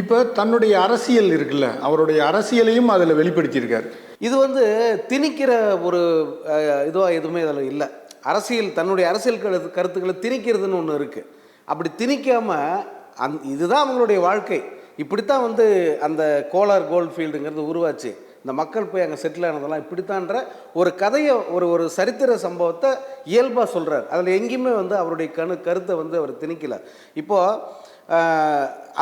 இப்போ தன்னுடைய அரசியல் இருக்குல்ல அவருடைய அரசியலையும் அதில் வெளிப்படுத்தியிருக்காரு. இது வந்து திணிக்கிற ஒரு இதுவாக எதுவுமே அதில் இல்லை. அரசியல் தன்னுடைய அரசியல் கருத்து கருத்துக்களை திணிக்கிறதுன்னு ஒன்று இருக்குது அப்படி திணிக்காமல் அந் இதுதான் அவங்களுடைய வாழ்க்கை. இப்படித்தான் வந்து அந்த கோலார் கோல்ட் ஃபீல்டுங்கிறது உருவாச்சு. இந்த மக்கள் போய் அங்கே செட்டில் ஆனதெல்லாம் இப்படித்தான்ற ஒரு கதையை ஒரு ஒரு சரித்திர சம்பவத்தை இயல்பாக சொல்கிறார் அதில் எங்கேயுமே வந்து அவருடைய கணு கருத்தை வந்து அவர் திணிக்கலை. இப்போது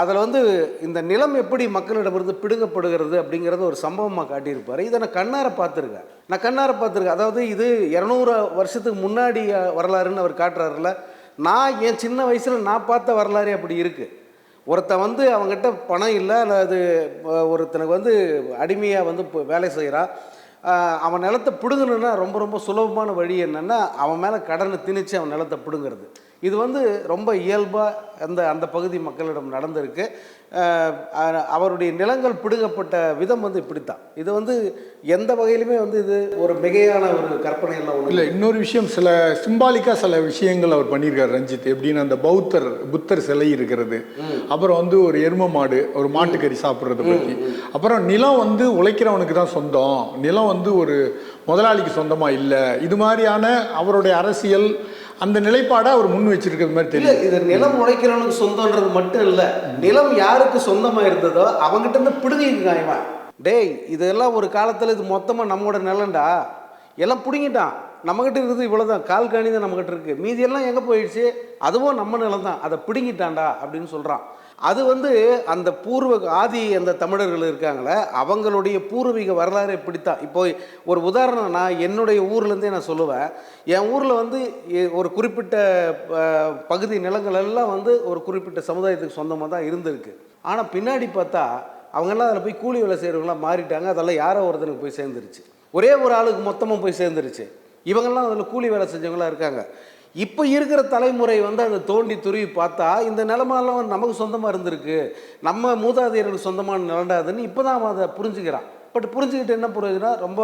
அதில் வந்து இந்த நிலம் எப்படி மக்களிடமிருந்து பிடுங்கப்படுகிறது அப்படிங்கிறத ஒரு சம்பவமாக காட்டியிருப்பார். இதை நான் கண்ணார பார்த்துருக்கேன். நான் கண்ணார பார்த்துருக்கேன். அதாவது இது இரநூறு வருஷத்துக்கு முன்னாடி வரலாறுன்னு அவர் காட்டுறாருல நான் என் சின்ன வயசில் நான் பார்த்த வரலாறே அப்படி இருக்குது ஒருத்தன் வந்து அவங்ககிட்ட பணம் இல்லை அல்லது ஒருத்தனுக்கு வந்து அடிமையாக வந்து வேலை செய்கிறான் அவன் நிலத்தை பிடுங்கணுன்னா ரொம்ப ரொம்ப சுலபமான வழி என்னென்னா அவன் மேலே கடனை திணிச்சு அவன் நிலத்தை பிடுங்கிறது. இது வந்து ரொம்ப இயல்பாக அந்த அந்த பகுதி மக்களிடம் நடந்திருக்கு. அவருடைய நிலங்கள் பிடுங்கப்பட்ட விதம் வந்து இப்படித்தான். இது வந்து எந்த வகையிலுமே வந்து இது ஒரு மிகையான ஒரு கற்பனை எல்லாம் ஒன்றும் இல்லை. இன்னொரு விஷயம் சில சிம்பாலிக்காக சில விஷயங்கள் அவர் பண்ணியிருக்காரு ரஞ்சித். எப்படின்னு அந்த பௌத்தர் புத்தர் சிலை இருக்கிறது. அப்புறம் வந்து ஒரு எரும மாடு ஒரு மாட்டுக்கறி சாப்பிட்றத பற்றி அப்புறம் நிலம் வந்து உழைக்கிறவனுக்கு தான் சொந்தம். நிலம் வந்து ஒரு முதலாளிக்கு சொந்தமாக இல்லை. இது மாதிரியான அவருடைய அரசியல் அந்த நிலைப்பாடை அவர் முன் வச்சிருக்கிற மாதிரி தெரியும் இது நிலம் உழைக்கிறவனுக்கு சொந்தம்ன்றது மட்டும் இல்ல. நிலம் யாருக்கு சொந்தமா இருந்ததோ அவங்ககிட்ட இருந்து பிடுங்கிருக்கான் இவன். டேய் இதெல்லாம் ஒரு காலத்துல இது மொத்தமா நம்மோட நிலம்டா. எல்லாம் பிடுங்கிட்டான். நம்மகிட்ட இருக்குது இவ்வளவுதான். கால் காணி தான் நம்மகிட்ட இருக்குது மீதியெல்லாம் எங்கே போயிடுச்சு? அதுவும் நம்ம நிலம் தான் அதை பிடுங்கிட்டான்டா அப்படின்னு சொல்கிறான் அது வந்து அந்த பூர்வ ஆதி அந்த தமிழர்கள் இருக்காங்களே அவங்களுடைய பூர்வீக வரலாறு இப்படித்தான். இப்போ ஒரு உதாரணம் நான் என்னுடைய ஊர்லேருந்தே நான் சொல்லுவேன். என் ஊரில் வந்து ஒரு குறிப்பிட்ட பகுதி நிலங்கள் எல்லாம் வந்து ஒரு குறிப்பிட்ட சமுதாயத்துக்கு சொந்தமாக தான் இருந்திருக்கு. ஆனால் பின்னாடி பார்த்தா அவங்கெல்லாம் அதில் போய் கூலி வேலை செய்கிறவங்களாம் மாறிட்டாங்க. அதெல்லாம் யாரோ ஒருத்தனுக்கு போய் சேர்ந்துருச்சு. ஒரே ஒரு ஆளுக்கு மொத்தமாக போய் சேர்ந்துருச்சு. இவங்கெல்லாம் அதில் கூலி வேலை செஞ்சவங்களாம் இருக்காங்க. இப்போ இருக்கிற தலைமுறை வந்து அதை தோண்டி துருவி பார்த்தா இந்த நிலமெல்லாம் நமக்கு சொந்தமாக இருந்திருக்கு. நம்ம மூதாதையர்களுக்கு சொந்தமான நிலண்டாதுன்னு இப்போ தான் அவன் அதை புரிஞ்சுக்கிறான். பட் புரிஞ்சுக்கிட்டு என்ன புரியுதுன்னா ரொம்ப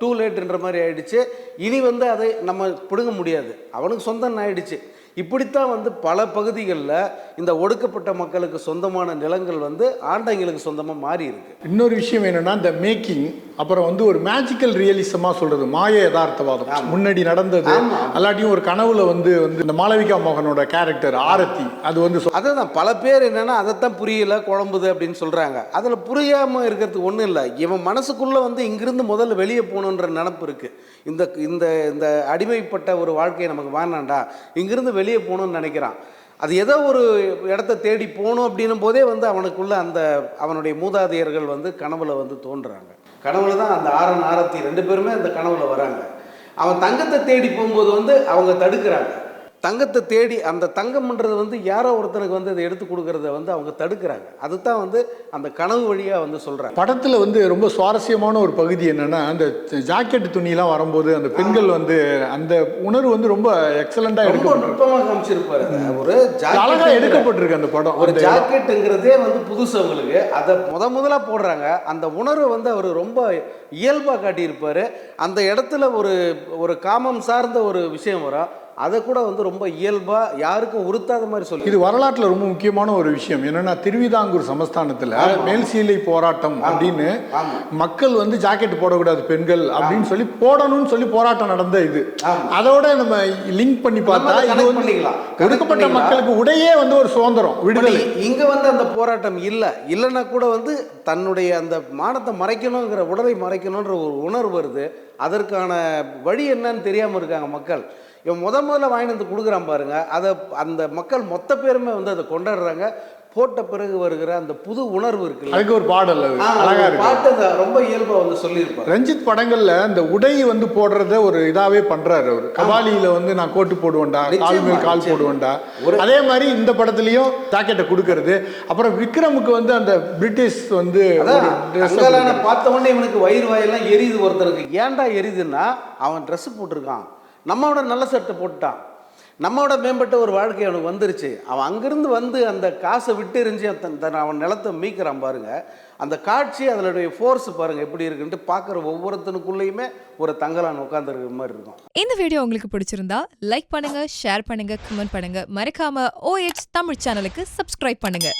டூ லேட்டுன்ற மாதிரி ஆயிடுச்சு. இனி வந்து அதை நம்ம பிடுங்க முடியாது. அவனுக்கு சொந்தம் ஆயிடுச்சு. இப்படித்தான் வந்து பல பகுதிகளில் இந்த ஒடுக்கப்பட்ட மக்களுக்கு சொந்தமான நிலங்கள் வந்து ஆண்டங்களுக்கு சொந்தமாக மாறி இருக்கு. இன்னொரு விஷயம் என்னென்னா இந்த மேக்கிங் அப்புறம் வந்து ஒரு மேஜிக்கல் ரியலிசமா சொல்றது மாய யதார்த்தவாதம். முன்னாடி நடந்தது ஆமா. அல்லாட்டியும் ஒரு கனவுல வந்து வந்து இந்த மாளவிகா மோகனோட கேரக்டர் ஆரத்தி அது வந்து அதுதான் பல பேர் என்னன்னா அதைத்தான் புரியல குழம்புது அப்படின்னு சொல்றாங்க. அதில் புரியாம இருக்கிறதுக்கு ஒன்றும் இல்லை. இவன் மனசுக்குள்ள வந்து இங்கிருந்து முதல்ல வெளியே போகணுன்ற நினப்பு இருக்கு. இந்த இந்த இந்த அடிமைப்பட்ட ஒரு வாழ்க்கையை நமக்கு வேணாண்டா இங்கிருந்து வெளியே போகணும்னு நினைக்கிறான். அது ஏதோ ஒரு இடத்த தேடி போகணும் அப்படின்னும் போதே வந்து அவனுக்குள்ள அந்த அவனுடைய மூதாதையர்கள் வந்து கனவுல வந்து தோன்றுறாங்க. கனவுல தான் அந்த ஆரன் ஆரத்தி ரெண்டு பேருமே அந்த கனவுல வராங்க. அவன் தங்கத்தை தேடி போகும்போது வந்து அவங்க தடுக்கிறாங்க. தங்கத்தை தேடி அந்த தங்கம்ன்றது வந்து யாரோ ஒருத்தனுக்கு வந்து அதை எடுத்து கொடுக்கறத வந்து அவங்க தடுக்கிறாங்க. அதுதான் வந்து அந்த கனவு வழியாக வந்து சொல்கிறாங்க படத்துல வந்து ரொம்ப சுவாரஸ்யமான ஒரு பகுதி என்னன்னா அந்த ஜாக்கெட் துணியெல்லாம் வரும்போது அந்த பெண்கள் வந்து அந்த உணர்வு வந்து ரொம்ப எக்ஸலண்டா ரொம்ப எடுக்கப்பட்டிருக்கு. நுட்பமாக காமிச்சிருப்பாரு. ஒரு அழகா ஜாக்கெட் எடுக்கப்பட்டிருக்கு அந்த படம். ஒரு ஜாக்கெட்டுங்கிறதே வந்து புதுசு அவங்களுக்கு. அதை முத முதலா போடுறாங்க. அந்த உணர்வை வந்து அவர் ரொம்ப இயல்பாக காட்டியிருப்பாரு. அந்த இடத்துல ஒரு ஒரு காமம் சார்ந்த ஒரு விஷயம் வரும். அதை கூட வந்து ரொம்ப இயல்பா யாருக்கும் உறுத்தாத மாதிரி சொல்லி இது வரலாற்றுல ரொம்ப முக்கியமான ஒரு விஷயம். என்னன்னா திருவிதாங்கூர் சமஸ்தானத்துல மேல் சீலை போராட்டம் அப்படின்னு. மக்கள் வந்து ஜாக்கெட் போடக்கூடாது பெண்கள் அப்படின்னு சொல்லி போடணும்னு சொல்லி போராட்டம் நடந்த இது. அதோட நம்ம லிங்க் பண்ணி பார்த்தா இது வந்து பண்ணிக்கலாம். ஒடுக்கப்பட்ட. மக்களுக்கு உடையே வந்து ஒரு சுதந்திரம் விடுதலை. இங்க வந்து அந்த போராட்டம் இல்லை. இல்லைன்னா கூட வந்து தன்னுடைய அந்த மானத்தை மறைக்கணுங்கிற உடலை மறைக்கணுன்ற ஒரு உணர்வு வருது. அதற்கான வழி என்னன்னு தெரியாம இருக்காங்க மக்கள். இவன் முத முதல்ல வாங்கிட்டு வந்து கொடுக்குறான் பாருங்க. அதை அந்த மக்கள் மொத்த பேருமே வந்து அதை கொண்டாடுறாங்க. போட்ட பிறகு வருகிற அந்த புது உணர்வு இருக்குல்ல. அதுக்கு ஒரு பாடல் அழகா இருக்கு. பாட்டு அந்த ரொம்ப இயல்பா வந்து சொல்லியிருப்பார். ரஞ்சித் படங்கள்ல இந்த உடை வந்து போடுறத ஒரு இதாவே பண்றாரு அவர். கபாலியில வந்து நான் கோட்டு போடுவேன்டா கால் மேல் கால். போடுவேன்டா. அதே மாதிரி இந்த படத்துலயும் ஜாக்கெட்டை கொடுக்கறது. அப்புறம் விக்ரமுக்கு வந்து அந்த பிரிட்டிஷ் வந்து பார்த்த உடனே இவனுக்கு வயிறு வாயெல்லாம் எரியுது ஒருத்தருக்கு. ஏன்டா எரியுதுன்னா அவன் Dress போட்டிருக்கான். நம்மளோட நல்ல சட்டை போட்டுட்டான். நம்மோட மேம்பட்ட ஒரு வாழ்க்கை அவனுக்கு வந்துருச்சு. அவன் அங்கேருந்து வந்து அந்த காசை விட்டு எரிஞ்சு தன் தன் அவன் நிலத்தை மீக்கிறான் பாருங்க. அந்த காட்சி அதனுடைய ஃபோர்ஸ் பாருங்க எப்படி இருக்குன்ட்டு பார்க்குற ஒவ்வொருத்தனுக்குள்ளேயுமே ஒரு தங்கலான் உட்காந்துருக்கிற மாதிரி இருக்கும். இந்த வீடியோ உங்களுக்கு பிடிச்சிருந்தா லைக் பண்ணுங்க ஷேர் பண்ணுங்க கமெண்ட் பண்ணுங்க. மறக்காம OH தமிழ் சேனலுக்கு சப்ஸ்கிரைப் பண்ணுங்க.